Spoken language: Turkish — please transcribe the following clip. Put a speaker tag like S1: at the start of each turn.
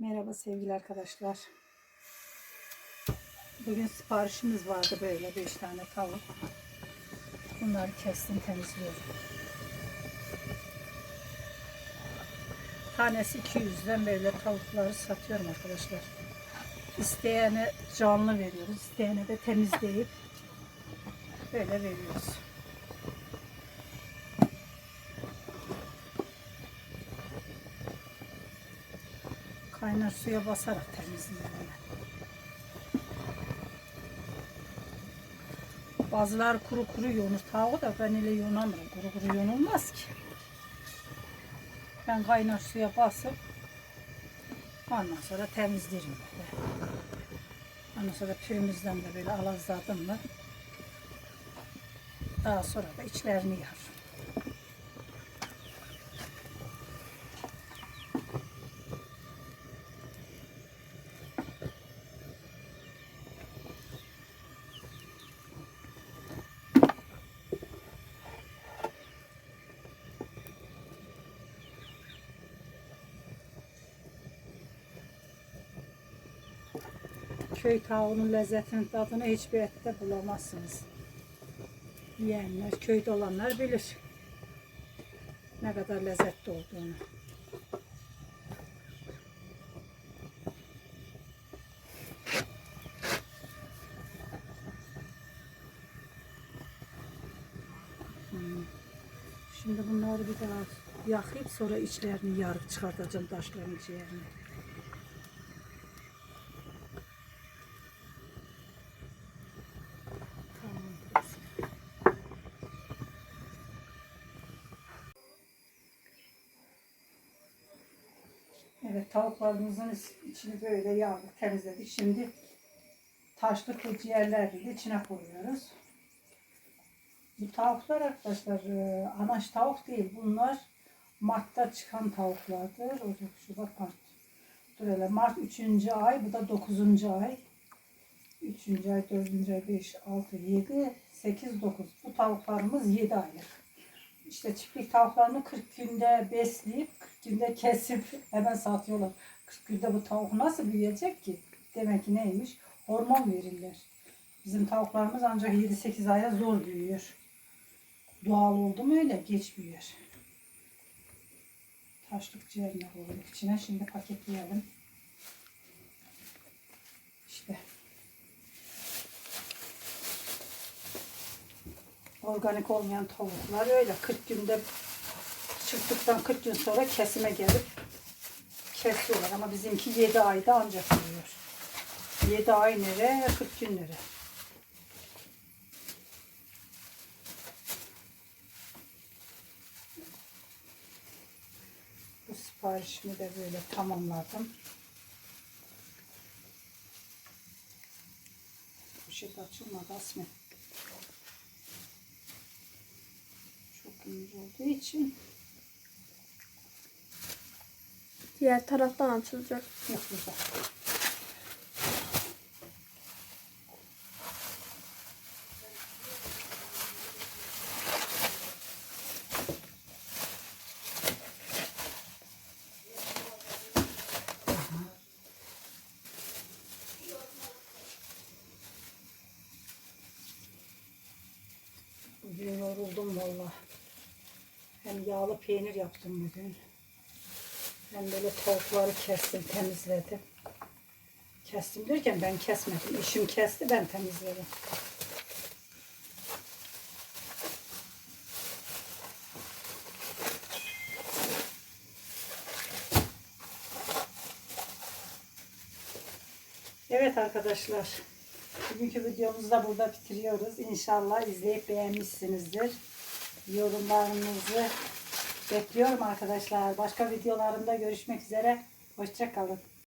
S1: Merhaba sevgili arkadaşlar. Bugün siparişimiz vardı böyle 5 tane tavuk. Bunları kestim temizliyorum. Tanesi 200'den böyle tavukları satıyorum arkadaşlar. İsteyene canlı veriyoruz. isteyene de temizleyip böyle veriyoruz. Kaynar suya basarak temizliyorum ben. Bazıları kuru kuru yonur tavuğu da ben öyle yonamıyorum. Kuru kuru yonulmaz ki. Ben kaynar suya basıp ondan sonra temizlerim böyle. Ondan sonra pürümüzden de böyle alazladım mı daha sonra da içlerini yarım. Köy tavuğunun lezzetinin tadını hiçbir ette bulamazsınız. Yiyenler, köyde olanlar bilir. Ne kadar lezzetli olduğunu. Hmm. Şimdi bunları bir daha yakayıp sonra içlerini yarıp çıkartacağım taşların ciğerini. Evet tavuklarımızın içini böyle yağlı temizledik. Şimdi taşlı ciğerleri de içine koyuyoruz. Bu tavuklar arkadaşlar e, anaç tavuk değil. Bunlar Mart'ta çıkan tavuklardır. Ocak, Şubat, Mart. Dur hele Mart 3. ay, bu da 9. ay. 3. ay, 4. ay, 5, 6, 7, 8, 9. Bu tavuklarımız 7 aylık. İşte çiftlik tavuklarını 40 günde besleyip 40 günde kesip hemen satıyorlar. 40 günde bu tavuk nasıl büyüyecek ki? Demek ki neymiş? Hormon verirler. Bizim tavuklarımız ancak 7-8 aya zor büyüyor. Doğal oldu mu öyle geç büyür. Taşlık ciğerine koyduk içine. Şimdi paketleyelim. İşte. Organik olmayan tavuklar öyle 40 günde çıktıktan 40 gün sonra kesime gelip kesiyorlar. Ama bizimki 7 ayda ancak büyüyor. 7 ay nere, 40 gün nere. Bu siparişimi de böyle tamamladım. Poşet açılmadı Asmi. İnce olduğu için
S2: Diğer taraftan açılacak.
S1: yok. Bugün yoruldum valla. Hem yağlı peynir yaptım bugün. Hem böyle tavukları kestim, temizledim. Kestim derken ben kesmedim. Eşim kesti, ben temizledim. Evet arkadaşlar. Bugünkü videomuzu da burada bitiriyoruz. İnşallah izleyip beğenmişsinizdir. Yorumlarınızı bekliyorum arkadaşlar. Başka videolarımda görüşmek üzere. Hoşçakalın.